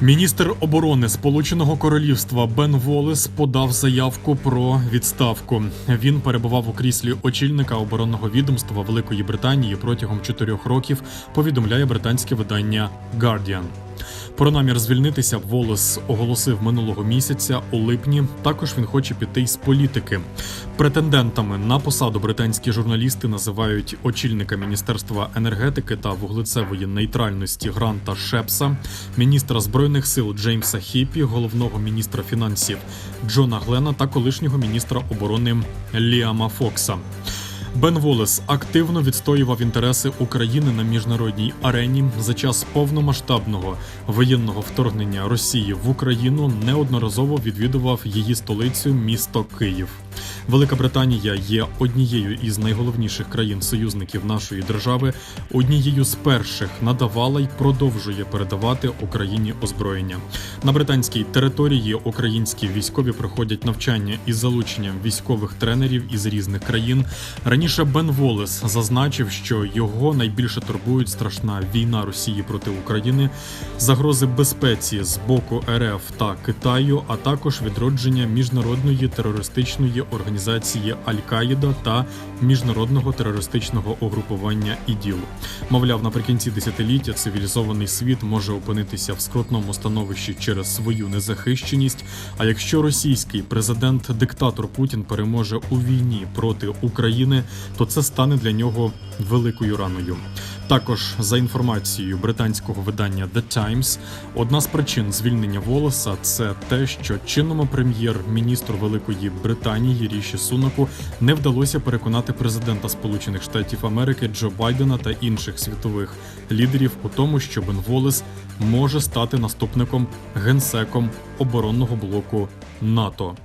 Міністр оборони Сполученого Королівства Бен Волес подав заявку про відставку. Він перебував у кріслі очільника оборонного відомства Великої Британії протягом чотирьох років. Повідомляє британське видання Guardian. Про намір звільнитися Волес оголосив минулого місяця у липні. Також він хоче піти із політики. Претендентами на посаду британські журналісти називають очільника міністерства енергетики та вуглецевої нейтральності Гранта Шепса, міністра збройних сил Джеймса Хіпі, головного міністра фінансів Джона Глена та колишнього міністра оборони Ліама Фокса. Бен Волес активно відстоював інтереси України на міжнародній арені за час повномасштабного воєнного вторгнення Росії в Україну. Неодноразово відвідував її столицю місто Київ. Велика Британія є однією із найголовніших країн-союзників нашої держави. Однією з перших надавала й продовжує передавати Україні озброєння. На британській території українські військові проходять навчання із залученням військових тренерів із різних країн. Раніше Бен Волес зазначив, що його найбільше турбують страшна війна Росії проти України, загрози безпеці з боку РФ та Китаю, а також відродження міжнародної терористичної організації Аль-Каїда та міжнародного терористичного угрупування ІДІЛ. Мовляв, наприкінці десятиліття цивілізований світ може опинитися в скрутному становищі через свою незахищеність. А якщо російський президент-диктатор Путін переможе у війні проти України, то це стане для нього великою раною. Також за інформацією британського видання The Times, одна з причин звільнення волоса це те, що чинному прем'єр-міністру Великої Британії Ріші Сунаку не вдалося переконати президента Сполучених Штатів Америки Джо Байдена та інших світових лідерів у тому, що Бен Волес може стати наступником генсеком оборонного блоку НАТО.